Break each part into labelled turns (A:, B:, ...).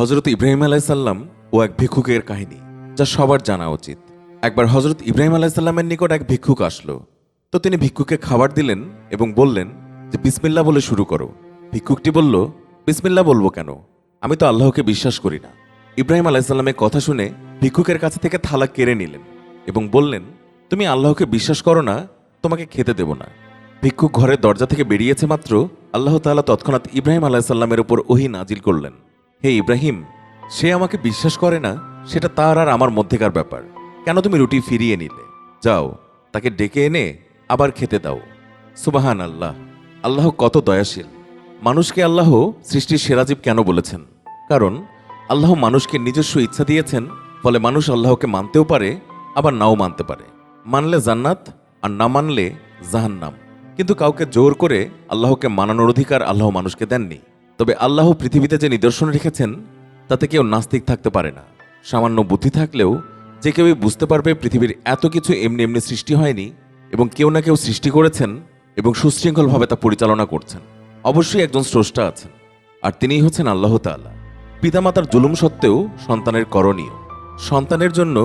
A: হজরত ইব্রাহিম আলাইসাল্লাম ও এক ভিক্ষুকের কাহিনী, যা সবার জানা উচিত। একবার হজরত ইব্রাহিম আলাইসাল্লামের নিকট এক ভিক্ষুক আসলো। তো তিনি ভিক্ষুককে খাবার দিলেন এবং বললেন যে বিসমিল্লা বলে শুরু করো। ভিক্ষুকটি বলল বিসমিল্লা বলব কেন? আমি তো আল্লাহকে বিশ্বাস করি না। ইব্রাহিম আলাইসাল্লামের কথা শুনে ভিক্ষুকের কাছে থেকে থালা কেড়ে নিলেন এবং বললেন, তুমি আল্লাহকে বিশ্বাস করো না, তোমাকে খেতে দেব না। ভিক্ষুক ঘরের দরজা থেকে বেরিয়েছে মাত্র আল্লাহ তাআলা তৎক্ষণাৎ ইব্রাহিম আলাইসাল্লামের উপর ওহি নাজিল করলেন। হে ইব্রাহিম, সে আমাকে বিশ্বাস করে না, সেটা তার আর আমার মধ্যেকার ব্যাপার। কেন তুমি রুটি ফিরিয়ে নিলে? যাও, তাকে ডেকে এনে আবার খেতে দাও। সুবাহান আল্লাহ আল্লাহ কত দয়াশীল। মানুষকে আল্লাহ সৃষ্টির সেরাজীব কেন বলেছেন? কারণ, আল্লাহ মানুষকে নিজস্ব ইচ্ছা দিয়েছেন, ফলে মানুষ আল্লাহকে মানতেও পারে, আবার নাও মানতে পারে। মানলে জান্নাত, আর না মানলে জাহান্নাম। কিন্তু কাউকে জোর করে আল্লাহকে মানানোর অধিকার আল্লাহ মানুষকে দেননি। তবে আল্লাহ পৃথিবীতে যে নিদর্শন রেখেছেন, তাতে কেউ নাস্তিক থাকতে পারে না। সামান্য বুদ্ধি থাকলেও যে কেউই বুঝতে পারবে পৃথিবীর এত কিছু এমনি এমনি সৃষ্টি হয়নি এবং কেউ না কেউ সৃষ্টি করেছেন এবং সুশৃঙ্খলভাবে তা পরিচালনা করছেন। অবশ্যই একজন স্রষ্টা আছেন, আর তিনিই হচ্ছেন আল্লাহ তাআলা। পিতামাতার জুলুম সত্ত্বেও সন্তানের করণীয়। সন্তানের জন্য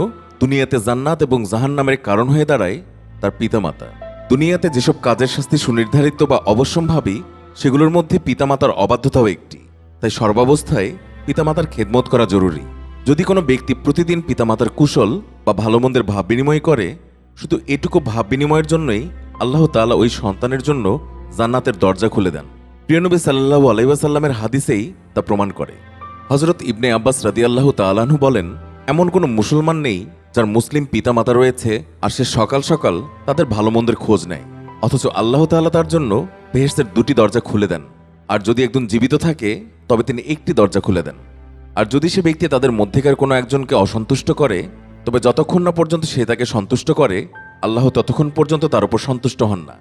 A: দুনিয়াতে জান্নাত এবং জাহান্নামের কারণ হয়ে দাঁড়ায় তার পিতামাতা। দুনিয়াতে যেসব কাজের শাস্তি সুনির্ধারিত বা অবশ্যম্ভাবী সেগুলোর মধ্যে পিতামাতার অবাধ্যতাও একটি। তাই সর্বাবস্থায় পিতামাতার খেদমত করা জরুরি। যদি কোনো ব্যক্তি প্রতিদিন পিতামাতার কুশল বা ভালো মন্দের ভাব বিনিময় করে, শুধু এটুকু ভাব বিনিময়ের জন্যই আল্লাহ তাআলা ওই সন্তানের জন্য জান্নাতের দরজা খুলে দেন। প্রিয়নবী সাল্লাহু আলাইসাল্লামের হাদিসেই তা প্রমাণ করে। হজরত ইবনে আব্বাস রাদিয়াল্লাহু তাআলাহু বলেন, এমন কোনো মুসলমান নেই যার মুসলিম পিতামাতা রয়েছে আর সে সকাল সকাল তাদের ভালো মন্দের খোঁজ নেয়। অথচ আল্লাহ তাআলা তার জন্য বেহেশতের দুটি দরজা খুলে দেন। আর যদি একজন জীবিত থাকে, তবে তিনি একটি দরজা খুলে দেন। আর যদি সে ব্যক্তি তাদের মধ্যেকার কোনো একজনকে অসন্তুষ্ট করে, তবে যতক্ষণ না পর্যন্ত সে তাকে সন্তুষ্ট করে, আল্লাহ ততক্ষণ পর্যন্ত তার উপর সন্তুষ্ট হন না।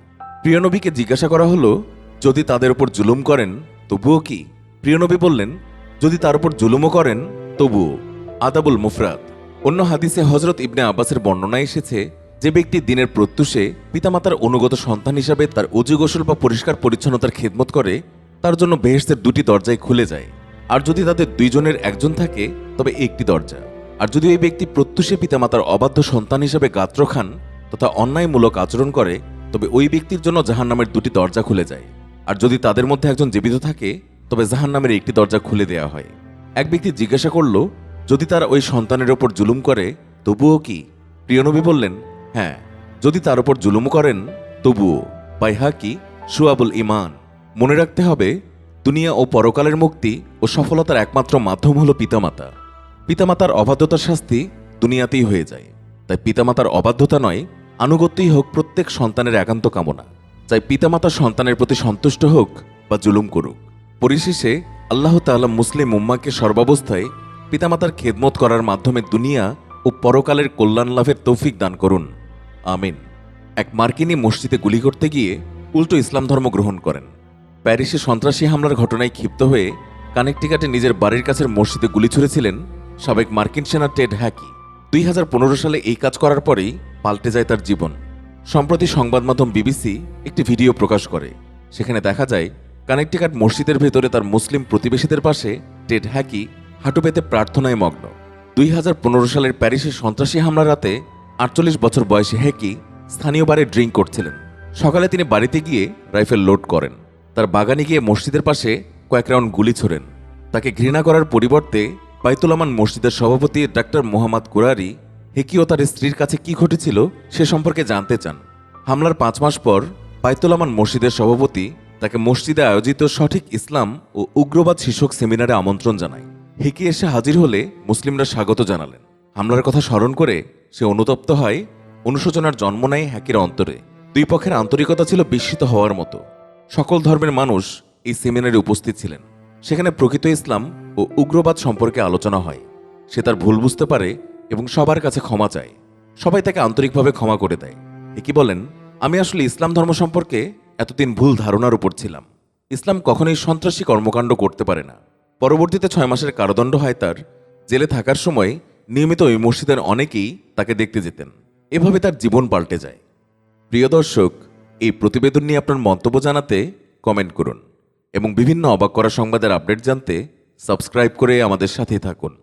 A: প্রিয়নবীকে জিজ্ঞাসা করা হলো, যদি তাদের উপর জুলুম করেন, তবুও কি? প্রিয়নবী বললেন, যদি তার উপর জুলুমও করেন, তবুও। আদাবুল মুফরাদ। অন্য হাদিসে হজরত ইবনে আব্বাসের বর্ণনা এসেছে যে ব্যক্তি দিনের প্রত্যুষে পিতামাতার অনুগত সন্তান হিসাবে তার অজু গোসল বা পরিষ্কার পরিচ্ছন্নতার খেদমত করে, তার জন্য বেহেস্তের দুটি দরজায় খুলে যায়। আর যদি তাদের দুইজনের একজন থাকে, তবে একটি দরজা। আর যদি ওই ব্যক্তি প্রত্যুষে পিতামাতার অবাধ্য সন্তান হিসাবে গাত্র খান তথা অন্যায়মূলক আচরণ করে, তবে ওই ব্যক্তির জন্য জাহান্নামের দুটি দরজা খুলে যায়। আর যদি তাদের মধ্যে একজন জীবিত থাকে, তবে জাহান্নামের একটি দরজা খুলে দেওয়া হয়। এক ব্যক্তি জিজ্ঞাসা করল, যদি তারা ওই সন্তানের ওপর জুলুম করে, তবুও কি? প্রিয়নবী বললেন হ্যাঁ যদি তার ওপর জুলুম করেন, তবুও বাইহা কি সুয়াবুল ইমান মনে রাখতে হবে, দুনিয়া ও পরকালের মুক্তি ও সফলতার একমাত্র মাধ্যম হল পিতামাতা। পিতামাতার অবাধ্যতার শাস্তি দুনিয়াতেই হয়ে যায়। তাই পিতামাতার অবাধ্যতা নয়, আনুগত্যই হোক প্রত্যেক সন্তানের একান্ত কামনা। তাই পিতামাতা সন্তানের প্রতি সন্তুষ্ট হোক বা জুলুম করুক, পরিশেষে আল্লাহ তাআলা মুসলিম উম্মাকে সর্বাবস্থায় পিতামাতার খেদমত করার মাধ্যমে দুনিয়া ও পরকালের কল্যাণ লাভের তৌফিক দান করুন। আমিন। এক মার্কিনী মসজিদে গুলি করতে গিয়ে উল্টো ইসলাম ধর্ম গ্রহণ করেন। প্যারিসে সন্ত্রাসী হামলার ঘটনায় ক্ষিপ্ত হয়ে কানেকটিকাটে নিজের বাড়ির কাছের মসজিদে গুলি ছুড়েছিলেন সাবেক মার্কিন সেনা টেড হ্যাকি। দুই হাজার পনেরো সালে এই কাজ করার পরেই পাল্টে যায় তার জীবন। সম্প্রতি সংবাদ মাধ্যম বিবিসি একটি ভিডিও প্রকাশ করে। সেখানে দেখা যায়, কানেকটিকাট মসজিদের ভেতরে তার মুসলিম প্রতিবেশীদের পাশে টেড হ্যাকি হাঁটু পেতে প্রার্থনায় মগ্ন। দুই হাজার পনেরো সালের প্যারিসে সন্ত্রাসী হামলা রাতে আটচল্লিশ বছর বয়সী হ্যাকি স্থানীয় বারে ড্রিঙ্ক করছিলেন। সকালে তিনি বাড়িতে গিয়ে রাইফেল লোড করেন। তার বাগানে গিয়ে মসজিদের পাশে কয়েক রাউন্ড গুলি ছোড়েন। তাকে ঘৃণা করার পরিবর্তে বাইতুল আমান মসজিদের সভাপতি ডাক্তার মোহাম্মদ কুরারি হেকি ও তার স্ত্রীর কাছে কি ঘটেছিল সে সম্পর্কে জানতে চান। হামলার পাঁচ মাস পর বাইতুল আমান মসজিদের সভাপতি তাকে মসজিদে আয়োজিত সঠিক ইসলাম ও উগ্রবাদ শীর্ষক সেমিনারে আমন্ত্রণ জানায়। হেকি এসে হাজির হলে মুসলিমরা স্বাগত জানালেন। হামলার কথা স্মরণ করে সে অনুতপ্ত হয়, অনুশোচনার জন্ম নেয় হ্যাকির অন্তরে। দুই পক্ষের আন্তরিকতা ছিল বিস্মিত হওয়ার মতো। সকল ধর্মের মানুষ এই সেমিনারে উপস্থিত ছিলেন। সেখানে প্রকৃত ইসলাম ও উগ্রবাদ সম্পর্কে আলোচনা হয়। সে তার ভুল বুঝতে পারে এবং সবার কাছে ক্ষমা চায়। সবাই তাকে আন্তরিকভাবে ক্ষমা করে দেয়। একই বলেন, আমি আসলে ইসলাম ধর্ম সম্পর্কে এতদিন ভুল ধারণার উপর ছিলাম। ইসলাম কখনোই সন্ত্রাসী কর্মকাণ্ড করতে পারে না। পরবর্তীতে ছয় মাসের কারাদণ্ড হয় তার। জেলে থাকার সময় নিয়মিত ওই মসজিদের অনেকেই তাকে দেখতে যেতেন। এভাবে তার জীবন পাল্টে যায়। প্রিয় দর্শক, এই প্রতিবেদন নিয়ে আপনার মন্তব্য জানাতে কমেন্ট করুন এবং বিভিন্ন অবাক করা সংবাদের আপডেট জানতে সাবস্ক্রাইব করে আমাদের সাথেই থাকুন।